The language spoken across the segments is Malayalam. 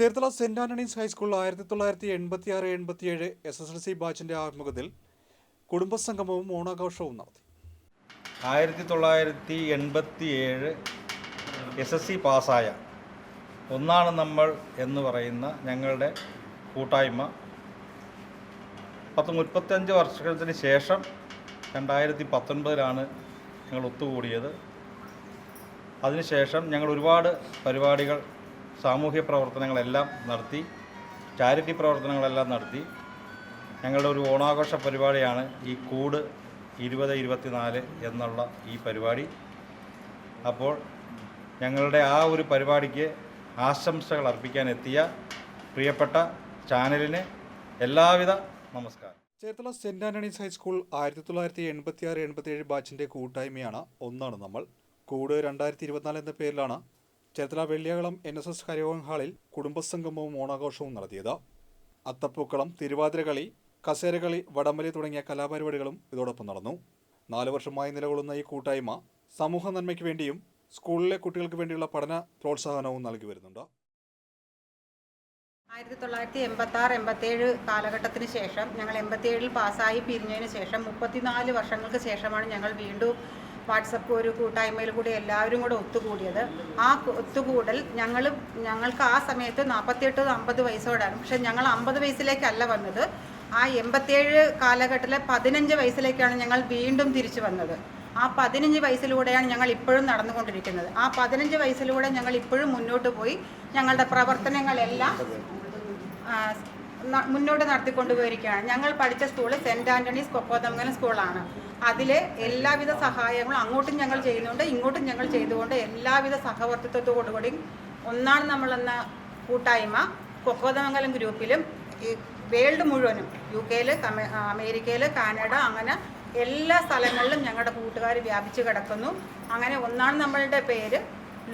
ചേർത്തല സെന്റ് ആന്റണീസ് ഹൈസ്കൂളിൽ ആയിരത്തി തൊള്ളായിരത്തി എൺപത്തി ആറ് എൺപത്തിയേഴ് എസ് എസ് എൽ സി ബാച്ചിന്റെ ആഭിമുഖ്യത്തിൽ കുടുംബസംഗമവും ഓണാഘോഷവും നടത്തി. ആയിരത്തി തൊള്ളായിരത്തി എൺപത്തി ഏഴ് എസ് എസ് സി പാസ്സായ ഒന്നാണ് നമ്മൾ എന്ന് പറയുന്ന ഞങ്ങളുടെ കൂട്ടായ്മ. പത്ത് മുപ്പത്തഞ്ച് വർഷത്തിന് ശേഷം രണ്ടായിരത്തി പത്തൊൻപതിലാണ് ഞങ്ങൾ ഒത്തുകൂടിയത്. അതിനുശേഷം ഞങ്ങൾ ഒരുപാട് പരിപാടികൾ സാമൂഹ്യ പ്രവർത്തനങ്ങളെല്ലാം നടത്തി ചാരിറ്റി പ്രവർത്തനങ്ങളെല്ലാം നടത്തി. ഞങ്ങളുടെ ഒരു ഓണാഘോഷ പരിപാടിയാണ് ഈ കൂട് ഇരുപത് ഇരുപത്തിനാല് എന്നുള്ള ഈ പരിപാടി. അപ്പോൾ ഞങ്ങളുടെ ആ ഒരു പരിപാടിക്ക് ആശംസകൾ അർപ്പിക്കാൻ എത്തിയ പ്രിയപ്പെട്ട ചാനലിന് എല്ലാവിധ നമസ്കാരം. ചേർത്തല സെന്റ് ആന്റണീസ് ഹൈസ്കൂൾ ആയിരത്തി തൊള്ളായിരത്തി എൺപത്തി ആറ് എൺപത്തി ഏഴ് ബാച്ചിന്റെ കൂട്ടായ്മയാണ് ഒന്നാണ് നമ്മൾ. കൂട് രണ്ടായിരത്തി ഇരുപത്തിനാല് എന്ന പേരിലാണ് Cherthala Velliyakalam N S S ഹരിയോൻ ഹാളിൽ കുടുംബസംഗമവും ഓണാഘോഷവും നടത്തിയത്. അത്തപ്പൂക്കളം തിരുവാതിരകളി കസേരകളി വടംവലി തുടങ്ങിയ കലാപരിപാടികളും ഇതോടൊപ്പം നടന്നു. നാല് വർഷമായി നിലകൊള്ളുന്ന ഈ കൂട്ടായ്മ സമൂഹ നന്മയ്ക്ക് വേണ്ടിയും സ്കൂളിലെ കുട്ടികൾക്ക് വേണ്ടിയുള്ള പഠന പ്രോത്സാഹനവും നൽകി വരുന്നുണ്ട്. ആയിരത്തി തൊള്ളായിരത്തി എൺപത്തി ആറ് എൺപത്തേഴ് കാലഘട്ടത്തിന് ശേഷം ഞങ്ങൾ എൺപത്തിയേഴിൽ പാസ്സായി പിരിഞ്ഞതിന് ശേഷം മുപ്പത്തിനാല് വർഷങ്ങൾക്ക് ശേഷമാണ് ഞങ്ങൾ വീണ്ടും വാട്സപ്പ് ഒരു കൂട്ടായ്മയിൽ കൂടി എല്ലാവരും കൂടെ ഒത്തുകൂടിയത്. ആ ഒത്തുകൂടൽ ഞങ്ങൾ ഞങ്ങൾക്ക് ആ സമയത്ത് നാൽപ്പത്തിയെട്ട് അമ്പത് വയസ്സോടാണ്. പക്ഷെ ഞങ്ങൾ അമ്പത് വയസ്സിലേക്കല്ല വന്നത്. ആ എൺപത്തിയേഴ് കാലഘട്ടത്തിലെ പതിനഞ്ച് വയസ്സിലേക്കാണ് ഞങ്ങൾ വീണ്ടും തിരിച്ചു വന്നത്. ആ പതിനഞ്ച് വയസ്സിലൂടെയാണ് ഞങ്ങൾ ഇപ്പോഴും നടന്നുകൊണ്ടിരിക്കുന്നത്. ആ പതിനഞ്ച് വയസ്സിലൂടെ ഞങ്ങൾ ഇപ്പോഴും മുന്നോട്ട് പോയി ഞങ്ങളുടെ പ്രവർത്തനങ്ങളെല്ലാം മുന്നോട്ട് നടത്തിക്കൊണ്ടുപോയിരിക്കുകയാണ്. ഞങ്ങൾ പഠിച്ച സ്കൂൾ സെന്റ് ആന്റണീസ് കൊക്കോതമംഗലം സ്കൂളാണ്. അതിലെ എല്ലാവിധ സഹായങ്ങളും അങ്ങോട്ടും ഞങ്ങൾ ചെയ്യുന്നുണ്ട് ഇങ്ങോട്ടും ഞങ്ങൾ ചെയ്തുകൊണ്ട് എല്ലാവിധ സഹവർത്തിത്വത്തോടുകൂടി ഒന്നാണ് നമ്മളെന്ന കൂട്ടായ്മ. കൊക്കോതമംഗലം ഗ്രൂപ്പിലും ഈ വേൾഡ് മുഴുവനും യു കെയിൽ അമേരിക്കയിൽ കാനഡ അങ്ങനെ എല്ലാ സ്ഥലങ്ങളിലും ഞങ്ങളുടെ കൂട്ടുകാർ വ്യാപിച്ചു കിടക്കുന്നു. അങ്ങനെ ഒന്നാണ് നമ്മളുടെ പേര്.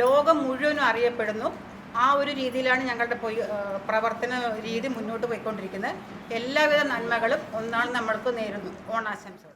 ലോകം മുഴുവനും അറിയപ്പെടുന്നു. ആ ഒരു രീതിയിലാണ് ഞങ്ങളുടെ പോയി പ്രവർത്തന രീതി മുന്നോട്ട് പോയിക്കൊണ്ടിരിക്കുന്നത്. എല്ലാവിധ നന്മകളും ഒന്നാൾ നമ്മൾക്ക് നേരുന്നു. ഓണാശംസകൾ.